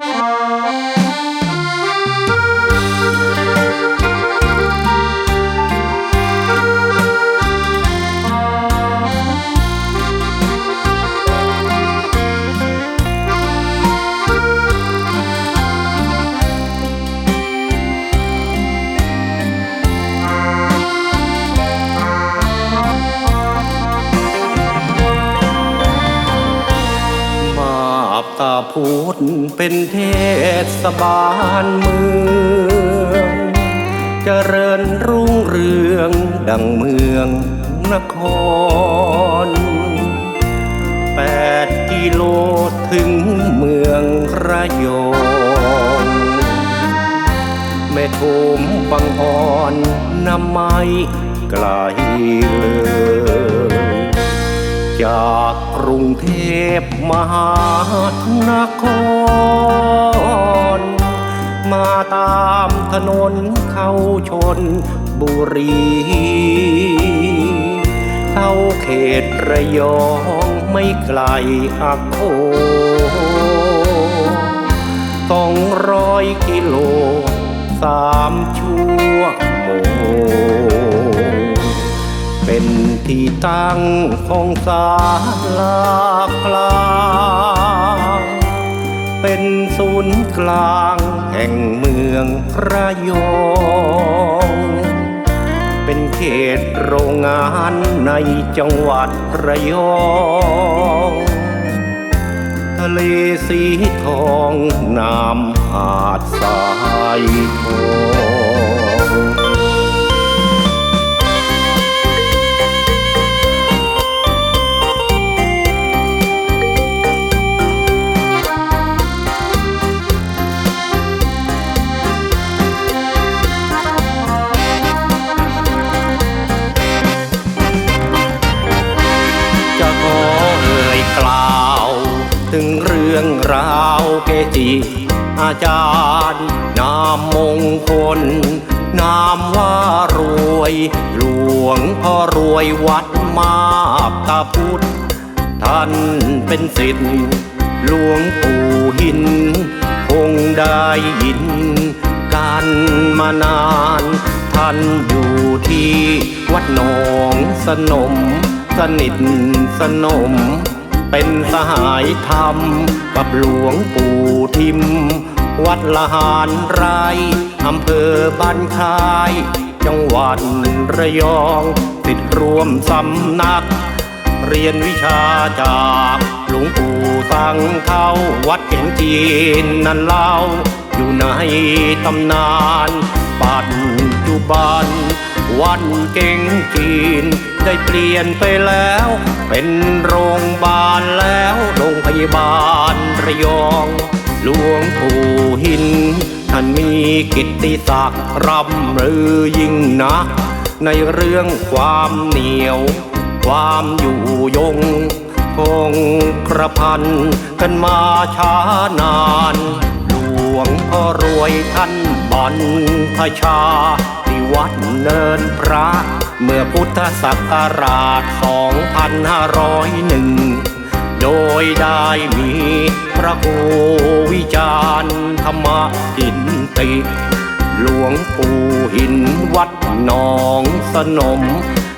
ม ตาพุธเป็นเทศบาลเมืองเจริญรุ่งเรืองดังเมืองนครแปดกิโลถึงเมืองระยองแม่ทมบางอ่อนน้ำไม้ไกลเลย จากกรุงเทพมหานคร มาตามถนนเข้าชนบุรี เข้าเขตระยองไม่ไกลอักโคสองร้อยกิโลสามชั่วโมง ตั้งของศาลากลางเป็นศูนย์กลางแห่งเมืองระยองเป็นเขตโรงงานในจังหวัดระยองทะเลสีทองน้ำหาดทรายทอง รื่องราวเกจิ อาจารย์ นามมงคล นามว่ารวย หลวงพ่อรวยวัดมาบตาพุทธ ท่านเป็นศิษย์หลวงปู่หิน คงได้ยิน กันมานาน ท่านอยู่ที่วัดหนองสนม สนิทสนม เป็นสหายธรรม กับหลวงปู่ทิม วัดละหารไรอำเภอบ้านคาย จังหวัดระยองติดรวมสำนัก เรียนวิชาจากหลวงปู่ตั้งเข้าวัดเก่งจีนนั่นเล่า อยู่ในตำนานปัจจุบัน วันเก่งจีน ได้เปลี่ยนไปแล้ว เป็นโรงพยาบาลแล้วโรงพยาบาลระยอง หลวงปู่หินท่านมีกิตติศักดิ์ร่ำลือยิ่งนะในเรื่องความเหนียว ความอยู่ยง คงกระพันกันมาช้านานหลวงพ่อรวยท่านบรรพชาที่วัดเนินพระ เมื่อพุทธศักราช 2501 โดยได้มีพระโควิจารณ์ธรรมกินติ หลวงปู่หินวัดหนองสนม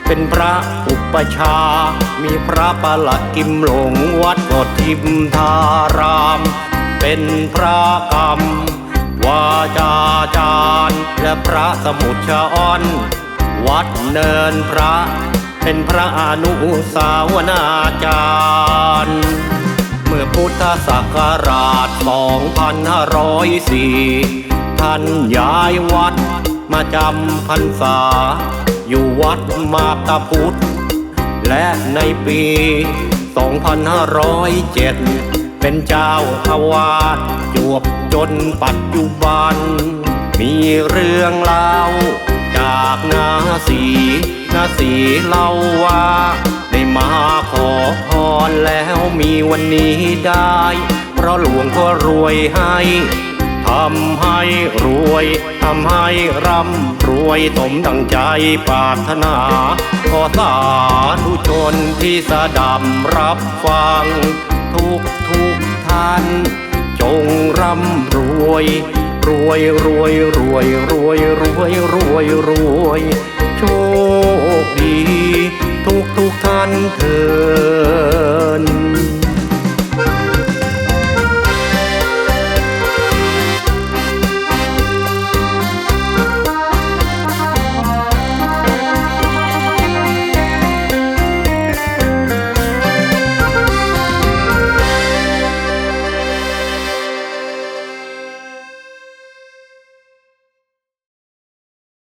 เป็นพระอุปชา มีพระประหลัดกิมหลงวัดกดทิมทาราม เป็นพระกรรมวาจาจารย์และพระสมุทรชาอ้อน วัดเนินพระ เป็นพระอนุสาวนาจารย์ เมื่อพุทธศักราช 2504 ท่านย้ายวัดมาจำพรรษา อยู่วัดมาตาพุธและในปี 2507 เป็นเจ้าอาวาสจวบจนปัจจุบัน มีเรื่องเล่า จากนาสีนาสีเล่าว่าได้มาขอพรแล้วมีวันนี้ได้ เพราะหลวงพ่อรวยให้ทำให้รวยทำให้ร่ำรวยสมดังใจปรารถนาขอสาธุชนที่สดับรับฟัง ทุกทุกท่าน จงร่ำรวย รวยรวยรวยรวยรวยรวยรวยโชคดี ทุกทุกท่านเถิน